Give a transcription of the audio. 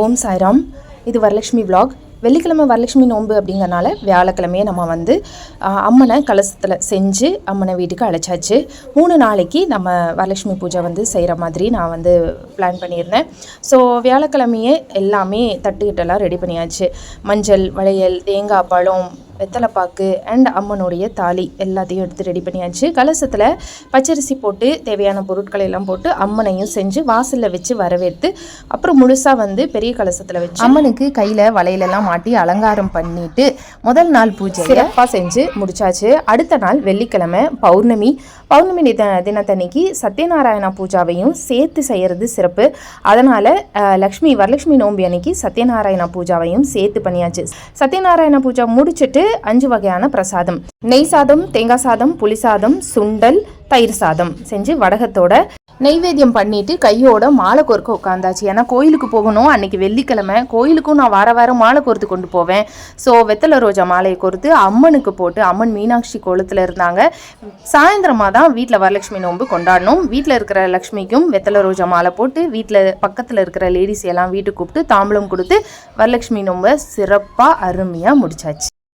ஓம் சாய்ராம். இது வரலட்சுமி விலாக் வெள்ளிக்கிழமை வரலட்சுமி நோன்பு அப்படிங்கறனால வியாழக்கிழமையே நம்ம வந்து அம்மனை கலசத்தில் செஞ்சு அம்மனை வீட்டுக்கு அழைச்சாச்சு. மூணு நாளைக்கு நம்ம வரலட்சுமி பூஜை வந்து செய்கிற மாதிரி நான் வந்து பிளான் பண்ணியிருந்தேன். ஸோ வியாழக்கிழமையே எல்லாமே தட்டுக்கிட்டெல்லாம் ரெடி பண்ணியாச்சு. மஞ்சள் வளையல் தேங்காய் பழம் வெத்தலைப்பாக்கு அண்ட் அம்மனுடைய தாலி எல்லாத்தையும் எடுத்து ரெடி பண்ணியாச்சு. கலசத்தில் பச்சரிசி போட்டு தேவையான பொருட்களை எல்லாம் போட்டு அம்மனையும் செஞ்சு வாசலில் வச்சு வரவேற்று அப்புறம் முழுசாக வந்து பெரிய கலசத்தில் வச்சு அம்மனுக்கு கையில் வலையிலெல்லாம் மாட்டி அலங்காரம் பண்ணிட்டு முதல் நாள் பூஜை சிறப்பாக செஞ்சு முடிச்சாச்சு. அடுத்த நாள் வெள்ளிக்கிழமை பௌர்ணமி. பௌர்ணமி தின தினத்தன்னைக்கு சத்யநாராயணா பூஜாவையும் சேர்த்து செய்கிறது சிறப்பு. அதனால் லக்ஷ்மி வரலட்சுமி நோம்பி அன்னைக்கு சத்யநாராயணா பூஜாவையும் சேர்த்து பண்ணியாச்சு. சத்யநாராயண பூஜா முடிச்சுட்டு அஞ்சு வகையான பிரசாதம். நெய் சாதம் தேங்காய் சாதம் புளி சாதம் சுண்டல் தயிர் சாதம். செஞ்சு வடகத்தோட நெய்வேத்தியம் பண்ணிட்டு கையோட மாலை கோர்க்க உட்காந்தாச்சு. ஏன்னா கோயிலுக்கு போகணும். அன்னைக்கு வெள்ளிக்கிழமை. கோயிலுக்கும் நான் வார வாரம் மாலை கோர்த்து கொண்டு போவேன். ஸோ வெத்தலை ரோஜா மாலையை கோர்த்து அம்மனுக்கு போட்டு அம்மன் மீனாட்சி கோலத்தில் இருந்தாங்க. சாயந்தரமாக தான் வீட்டில் வரலட்சுமி நோன்பு கொண்டாடணும். வீட்டில் இருக்கிற லக்ஷ்மிக்கும் வெத்தலை ரோஜா மாலை போட்டு வீட்டில் பக்கத்தில் இருக்கிற லேடிஸ் எல்லாம் வீட்டுக்கு கூப்பிட்டு தாம்பலம் கொடுத்து வரலட்சுமி நோன்பை சிறப்பாக அருமையாக முடிச்சாச்சு.